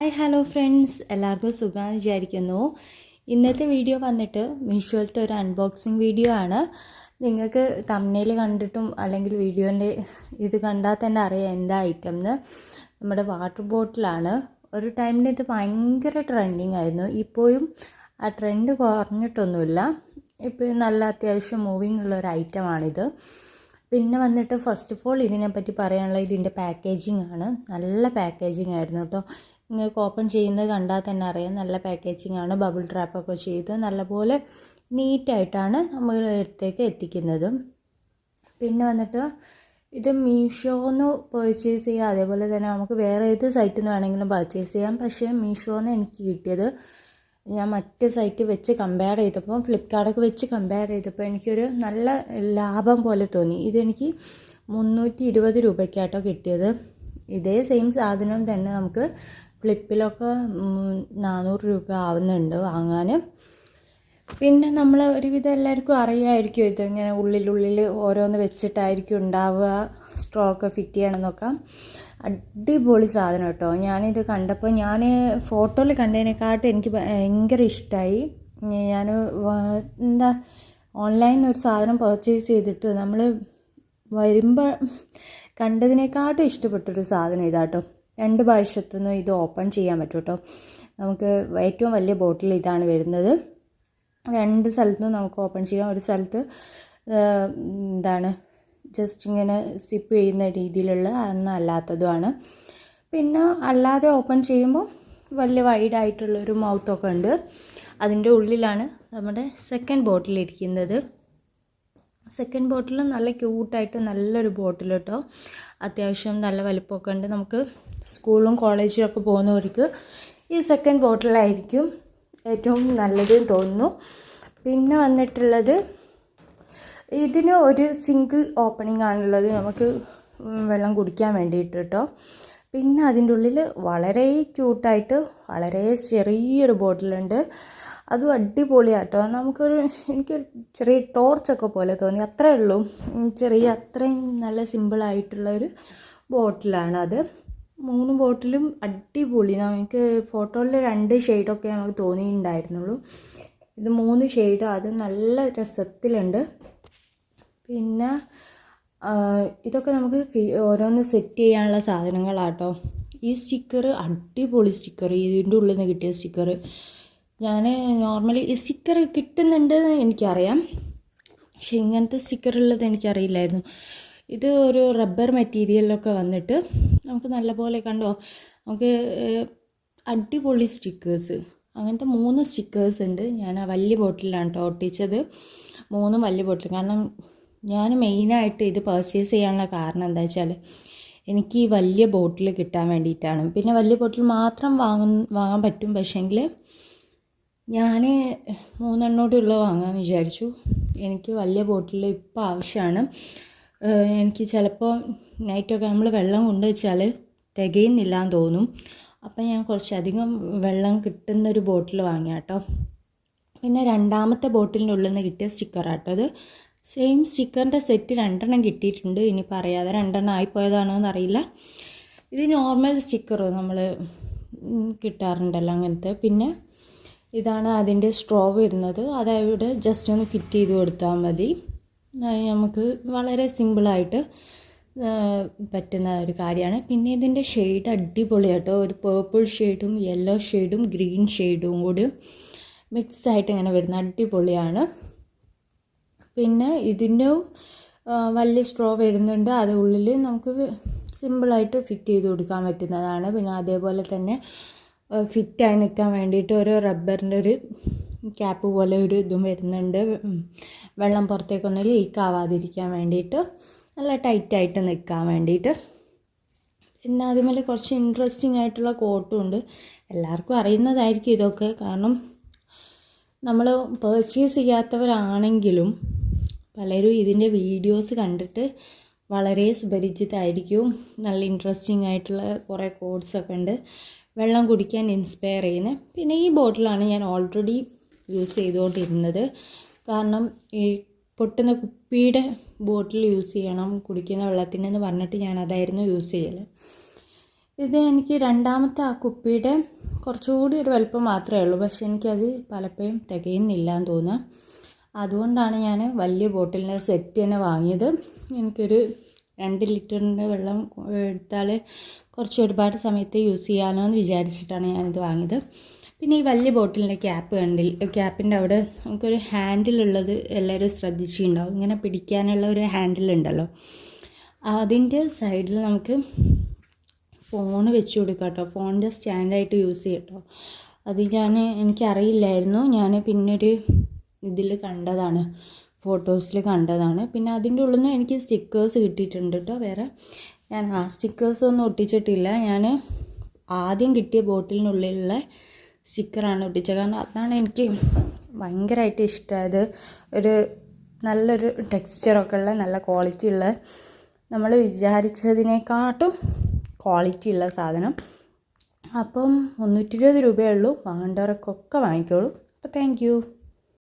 Hi hello friends എല്ലാവർക്കും സുഖമാണെന്ന് വിചാരിക്കുന്നു. ഇന്നത്തെ വീഡിയോ വന്നിട്ട് മീഷോയിലത്തെ ഒരു അൺബോക്സിങ് വീഡിയോ ആണ്. നിങ്ങൾക്ക് തമ്മനയിൽ കണ്ടിട്ടും അല്ലെങ്കിൽ വീഡിയോന്റെ ഇത് കണ്ടാൽ തന്നെ അറിയാം എന്താ ഐറ്റം എന്ന് നമ്മുടെ വാട്ടർ ബോട്ടിലാണ് ഒരു ടൈമിൽ ഇത് ഭയങ്കര ട്രെൻഡിങ് ആയിരുന്നു. ഇപ്പോഴും ആ ട്രെൻഡ് കുറഞ്ഞിട്ടൊന്നുമില്ല. ഇപ്പോൾ നല്ല അത്യാവശ്യം മൂവിങ് ഉള്ള ഒരു ഐറ്റമാണിത് പിന്നെ വന്നിട്ട് ഫസ്റ്റ് ഓഫ് ഓൾ ഇതിനെപ്പറ്റി പറയാനുള്ള ഇതിന്റെ പാക്കേജിങ് ആണ്. നല്ല പാക്കേജിങ് ആയിരുന്നു കേട്ടോ. നിങ്ങൾക്ക് ഓപ്പൺ ചെയ്യുന്നത് കണ്ടാൽ തന്നെ അറിയാം. നല്ല പാക്കേജിംഗ് ആണ് ബബിൾ ട്രാപ്പൊക്കെ ചെയ്ത് നല്ലപോലെ നീറ്റായിട്ടാണ് നമ്മൾ അടുത്തേക്ക് എത്തിക്കുന്നത്. പിന്നെ വന്നിട്ട് ഇത് മീഷോന്ന് പർച്ചേസ് ചെയ്യുക അതേപോലെ തന്നെ നമുക്ക് വേറെ ഏത് സൈറ്റിൽ നിന്ന് വേണമെങ്കിലും പർച്ചേസ് ചെയ്യാം. പക്ഷേ മീഷോന്ന് എനിക്ക് കിട്ടിയത് ഞാൻ മറ്റ് സൈറ്റ് വെച്ച് കമ്പയർ ചെയ്തപ്പോൾ ഫ്ലിപ്കാർട്ടൊക്കെ വെച്ച് കമ്പയർ ചെയ്തപ്പോൾ എനിക്കൊരു നല്ല ലാഭം പോലെ തോന്നി. ഇതെനിക്ക് മുന്നൂറ്റി ഇരുപത് രൂപയ്ക്കാട്ടോ കിട്ടിയത്. ഇതേ സെയിം സാധനം തന്നെ നമുക്ക് ഫ്ലിപ്പിലൊക്കെ നാനൂറ് രൂപ ആവുന്നുണ്ട് വാങ്ങാൻ പിന്നെ നമ്മൾ ഒരുവിധം എല്ലാവർക്കും അറിയാമായിരിക്കും ഇത്. ഇങ്ങനെ ഉള്ളിലുള്ളിൽ ഓരോന്ന് വെച്ചിട്ടായിരിക്കും ഉണ്ടാവുക സ്ട്രോക്ക് ഫിറ്റ് ചെയ്യണമെന്നൊക്കെ അടിപൊളി സാധനം കേട്ടോ. ഞാനിത് കണ്ടപ്പോൾ ഞാൻ ഫോട്ടോയിൽ കണ്ടതിനെക്കാട്ടും എനിക്ക് ഭയങ്കര ഇഷ്ടമായി ഞാൻ എന്താ ഓൺലൈനിൽ ഒരു സാധനം പർച്ചേസ് ചെയ്തിട്ട് നമ്മൾ വരുമ്പോൾ കണ്ടതിനെക്കാട്ടും ഇഷ്ടപ്പെട്ടൊരു സാധനം ഇതാട്ടോ. രണ്ട് ഭാഷത്തുനിന്നും ഇത് ഓപ്പൺ ചെയ്യാൻ പറ്റും കേട്ടോ. നമുക്ക് ഏറ്റവും വലിയ ബോട്ടിൽ ഇതാണ് വരുന്നത്. രണ്ട് സ്ഥലത്തുനിന്നും നമുക്ക് ഓപ്പൺ ചെയ്യാം. ഒരു സ്ഥലത്ത് എന്താണ് ജസ്റ്റ് ഇങ്ങനെ സിപ്പ് ചെയ്യുന്ന രീതിയിലുള്ള അതൊന്നും അല്ലാത്തതുമാണ്. പിന്നെ അല്ലാതെ ഓപ്പൺ ചെയ്യുമ്പോൾ വലിയ വൈഡായിട്ടുള്ളൊരു മൗത്തൊക്കെ ഉണ്ട്. അതിന്റെ ഉള്ളിലാണ് നമ്മുടെ സെക്കൻഡ് ബോട്ടിൽ ഇരിക്കുന്നത്. സെക്കൻഡ് ബോട്ടിൽ നല്ല ക്യൂട്ടായിട്ട് നല്ലൊരു ബോട്ടിൽ കേട്ടോ. അത്യാവശ്യം നല്ല വലിപ്പമൊക്കെ ഉണ്ട്. നമുക്ക് സ്കൂളിലും ഒക്കെ പോകുന്നവർക്ക് ഈ സെക്കൻഡ് ബോട്ടിലായിരിക്കും ഏറ്റവും നല്ലത് തോന്നുന്നു. പിന്നെ വന്നിട്ടുള്ളത് ഇതിന് ഒരു സിംഗിൾ ഓപ്പണിംഗ് ആണുള്ളത്. നമുക്ക് വെള്ളം കുടിക്കാൻ വേണ്ടിയിട്ട് കേട്ടോ. പിന്നെ അതിന്റെ ഉള്ളിൽ വളരെ ക്യൂട്ടായിട്ട് വളരെ ചെറിയൊരു ബോട്ടിലുണ്ട് അതും അടിപൊളിയാട്ടോ. നമുക്കൊരു എനിക്കൊരു ചെറിയ ടോർച്ചൊക്കെ പോലെ തോന്നി. അത്രേ ഉള്ളൂ. ചെറിയ അത്രയും നല്ല സിമ്പിളായിട്ടുള്ള ഒരു ബോട്ടിലാണ് അത്. മൂന്ന് ബോട്ടിലും അടിപൊളി. നമുക്ക് ഫോട്ടോയിൽ രണ്ട് ഷെയ്ഡൊക്കെ നമുക്ക് തോന്നിയിട്ടുണ്ടായിരുന്നുള്ളൂ. ഇത് മൂന്ന് ഷെയ്ഡ്. അത് നല്ല രസത്തിലുണ്ട്. പിന്നെ ഇതൊക്കെ നമുക്ക് ഓരോന്ന് സെറ്റ് ചെയ്യാനുള്ള സാധനങ്ങളാട്ടോ. ഈ സ്റ്റിക്കർ അടിപൊളി സ്റ്റിക്കർ ഇതിന്റെ ഉള്ളിൽ നിന്ന് കിട്ടിയ സ്റ്റിക്കർ ഞാൻ നോർമലി ഈ സ്റ്റിക്കർ കിട്ടുന്നുണ്ട് എനിക്കറിയാം. പക്ഷെ ഇങ്ങനത്തെ സ്റ്റിക്കർ ഉള്ളത് എനിക്കറിയില്ലായിരുന്നു. ഇത് ഒരു റബ്ബർ മെറ്റീരിയലൊക്കെ വന്നിട്ട് നമുക്ക് നല്ലപോലെ കണ്ടോ? നമുക്ക് അടിപൊളി സ്റ്റിക്കേഴ്സ്. അങ്ങനത്തെ മൂന്ന് സ്റ്റിക്കേഴ്സ് ഉണ്ട്. ഞാൻ ആ വലിയ ബോട്ടിലാണ് കേട്ടോ ഒട്ടിച്ചത്. മൂന്നും വലിയ ബോട്ടിൽ കാരണം ഞാൻ മെയിനായിട്ട് ഇത് പർച്ചേസ് ചെയ്യാനുള്ള കാരണം എന്താ വെച്ചാൽ എനിക്ക് ഈ വലിയ ബോട്ടിൽ കിട്ടാൻ വേണ്ടിയിട്ടാണ്. പിന്നെ വലിയ ബോട്ടിൽ മാത്രം വാങ്ങും വാങ്ങാൻ പറ്റും. പക്ഷേങ്കിൽ ഞാൻ മൂന്നെണ്ണോട്ടുള്ള വാങ്ങാമെന്ന് വിചാരിച്ചു. എനിക്ക് വലിയ ബോട്ടിൽ ഇപ്പോൾ ആവശ്യമാണ്. എനിക്ക് ചിലപ്പോൾ നൈറ്റൊക്കെ നമ്മൾ വെള്ളം കൊണ്ട് വെച്ചാൽ തികയുന്നില്ല എന്ന് തോന്നും. അപ്പം ഞാൻ കുറച്ചധികം വെള്ളം കിട്ടുന്ന ഒരു ബോട്ടിൽ വാങ്ങിയ കേട്ടോ പിന്നെ രണ്ടാമത്തെ ബോട്ടിലിന്റെ ഉള്ളിൽ നിന്ന് കിട്ടിയ സ്റ്റിക്കറാട്ടോ അത് സെയിം സ്റ്റിക്കറിന്റെ സെറ്റ് രണ്ടെണ്ണം കിട്ടിയിട്ടുണ്ട്. ഇനി പറയാതെ രണ്ടെണ്ണം ആയിപ്പോയതാണോ എന്നറിയില്ല ഇത് നോർമൽ സ്റ്റിക്കർ നമ്മൾ കിട്ടാറുണ്ടല്ലോ അങ്ങനത്തെ. പിന്നെ ഇതാണ് അതിന്റെ സ്ട്രോ വരുന്നത്. അതവിടെ ജസ്റ്റ് ഒന്ന് ഫിറ്റ് ചെയ്ത് കൊടുത്താൽ മതി. നമുക്ക് വളരെ സിമ്പിളായിട്ട് പറ്റുന്ന ഒരു കാര്യമാണ്. പിന്നെ ഇതിന്റെ ഷെയ്ഡ് അടിപൊളിയാട്ടോ ഒരു പേർപ്പിൾ ഷെയ്ഡും യെല്ലോ ഷെയ്ഡും ഗ്രീൻ ഷെയ്ഡും കൂടി മിക്സ് ആയിട്ട് ഇങ്ങനെ വരുന്ന അടിപൊളിയാണ്. പിന്നെ ഇതിന്റെ വലിയ സ്ട്രോ വരുന്നുണ്ട്. അത് ഉള്ളിൽ നമുക്ക് സിമ്പിളായിട്ട് ഫിറ്റ് ചെയ്ത് കൊടുക്കാൻ പറ്റുന്നതാണ്. പിന്നെ അതേപോലെ തന്നെ ഫിറ്റായി നിൽക്കാൻ വേണ്ടിയിട്ട് ഒരു റബ്ബറിന്റെ ഒരു ക്യാപ്പ് പോലെ ഒരു ഇതും വരുന്നുണ്ട്. വെള്ളം പുറത്തേക്കൊന്നും ലീക്ക് ആവാതിരിക്കാൻ വേണ്ടിയിട്ട് നല്ല ടൈറ്റായിട്ട് നിൽക്കാൻ വേണ്ടിയിട്ട്. പിന്നെ അതുപോലെ കുറച്ച് ഇൻട്രസ്റ്റിംഗ് ആയിട്ടുള്ള കോട്ടും ഉണ്ട്. എല്ലാവർക്കും അറിയുന്നതായിരിക്കും ഇതൊക്കെ. കാരണം നമ്മൾ പർച്ചേസ് ചെയ്യാത്തവരാണെങ്കിലും പലരും ഇതിന്റെ വീഡിയോസ് കണ്ടിട്ട് വളരെ സുപരിചിതമായിരിക്കും നല്ല ഇൻട്രസ്റ്റിംഗ് ആയിട്ടുള്ള കുറേ കോഡ്സൊക്കെ ഉണ്ട്. വെള്ളം കുടിക്കാൻ ഇൻസ്പയർ ചെയ്യുന്നത് പിന്നെ ഈ ബോട്ടിലാണ് ഞാൻ ഓൾറെഡി യൂസ് ചെയ്തുകൊണ്ടിരുന്നത്. കാരണം ഈ പൊട്ടുന്ന കുപ്പിയുടെ ബോട്ടിൽ യൂസ് ചെയ്യണം കുടിക്കുന്ന വെള്ളത്തിനെന്ന് പറഞ്ഞിട്ട് ഞാൻ അതായിരുന്നു യൂസ് ചെയ്യൽ ഇത് എനിക്ക് രണ്ടാമത്തെ ആ കുപ്പിയുടെ കുറച്ചുകൂടി ഒരു വലുപ്പം മാത്രമേ ഉള്ളൂ. പക്ഷെ എനിക്കത് പലപ്പോഴും തികയുന്നില്ല എന്ന് തോന്നുക അതുകൊണ്ടാണ് ഞാൻ വലിയ ബോട്ടിലിന്റെ സെറ്റ് തന്നെ വാങ്ങിയത്. എനിക്കൊരു രണ്ട് ലിറ്ററിന്റെ വെള്ളം എടുത്താൽ കുറച്ച് ഒരുപാട് സമയത്ത് യൂസ് ചെയ്യാമല്ലോ എന്ന് വിചാരിച്ചിട്ടാണ് ഞാനിത് വാങ്ങിയത്. പിന്നെ ഈ വലിയ ബോട്ടിലിന്റെ ക്യാപ്പ് കണ്ടിൽ ക്യാപ്പിന്റെ അവിടെ നമുക്കൊരു ഹാൻഡിലുള്ളത് എല്ലാവരും ശ്രദ്ധിച്ചിട്ടുണ്ടാവും. ഇങ്ങനെ പിടിക്കാനുള്ള ഒരു ഹാൻഡിലുണ്ടല്ലോ അതിന്റെ സൈഡിൽ നമുക്ക് ഫോൺ വെച്ച് കൊടുക്കാം കേട്ടോ ഫോണിന്റെ സ്റ്റാൻഡായിട്ട് യൂസ് ചെയ്യാം കേട്ടോ അത് ഞാൻ എനിക്കറിയില്ലായിരുന്നു. ഞാൻ പിന്നൊരു ഇതിൽ കണ്ടതാണ്. ഫോട്ടോസിൽ കണ്ടതാണ്. പിന്നെ അതിന്റെ ഉള്ളിൽ നിന്ന് എനിക്ക് സ്റ്റിക്കേഴ്സ് കിട്ടിയിട്ടുണ്ട് കേട്ടോ വേറെ ഞാൻ ആ സ്റ്റിക്കേഴ്സ് ഒന്നും ഒട്ടിച്ചിട്ടില്ല. ഞാൻ ആദ്യം കിട്ടിയ ബോട്ടിലിനുള്ളിലുള്ള സ്റ്റിക്കറാണ് ഒട്ടിച്ചത് കാരണം അതാണ് എനിക്ക് ഭയങ്കരമായിട്ട് ഇഷ്ടമായത്. ഒരു നല്ലൊരു ടെക്സ്ചറൊക്കെ ഉള്ള നല്ല ക്വാളിറ്റി ഉള്ള നമ്മൾ വിചാരിച്ചതിനെക്കാട്ടും ക്വാളിറ്റി ഉള്ള സാധനം. അപ്പം മുന്നൂറ്റി ഇരുപത് രൂപയേ ഉള്ളൂ. വാങ്ങേണ്ടവർക്കൊക്കെ വാങ്ങിക്കോളൂ. അപ്പോൾ താങ്ക്